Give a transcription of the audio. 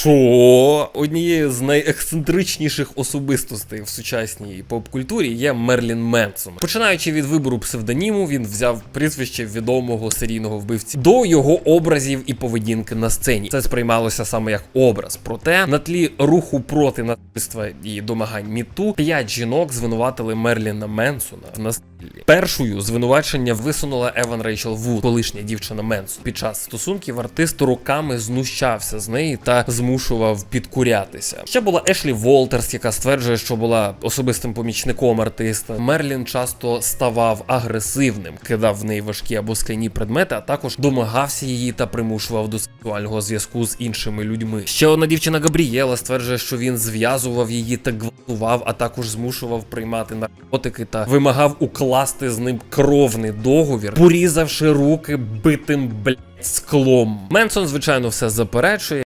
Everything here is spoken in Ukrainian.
Що однією з найексцентричніших особистостей в сучасній поп-культурі є Мерлін Менсон. Починаючи від вибору псевдоніму, він взяв прізвище відомого серійного вбивці до його образів і поведінки на сцені. Це сприймалося саме як образ. Проте на тлі руху проти насильства і домагань міту п'ять жінок звинуватили Мерліна Менсона в насиллі. Першою звинувачення висунула Еван Рейчел Вуд, колишня дівчина Менсон. Під час стосунків артист роками знущався з неї та змушував підкурятися. Ще була Ешлі Волтерс, яка стверджує, що була особистим помічником артиста. Мерлін часто ставав агресивним, кидав в неї важкі або скляні предмети, а також домагався її та примушував до сексуального зв'язку з іншими людьми. Ще одна дівчина Габрієла стверджує, що він зв'язував її та гвалтував, а також змушував приймати наркотики та вимагав укласти з ним кровний договір, порізавши руки битим блядь, склом. Менсон, звичайно, все заперечує.